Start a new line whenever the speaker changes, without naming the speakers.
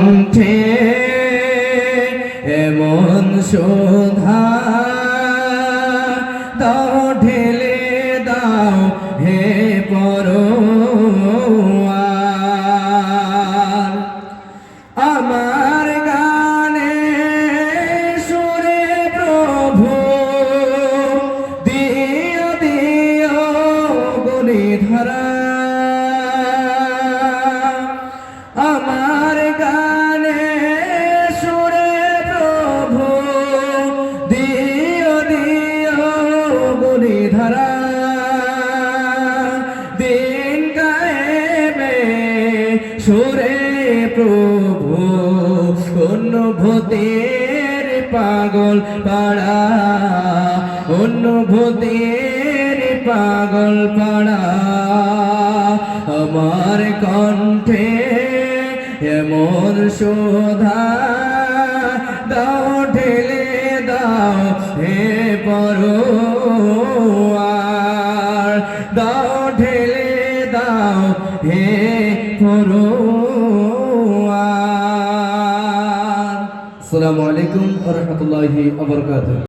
কণ্ঠে এমন শোধা দাও ঢেলে দাও হে পর আমার গানে সুরে প্রভু, দিও দিও গুলি ধরা ধরা। দিন গায়ে সুরে প্রভু অন্য ভূতের পাগল পাড়া। অন্য ভূতের পাগল পাড়া। আমার কণ্ঠে এমন শোধা। দাও, ঢেলে দাও, হে দাও ঢেলে দাও হে পড়ুয়া আসসালামু আলাইকুম ওয়া রাহমাতুল্লাহি ওয়া বারাকাতুহু।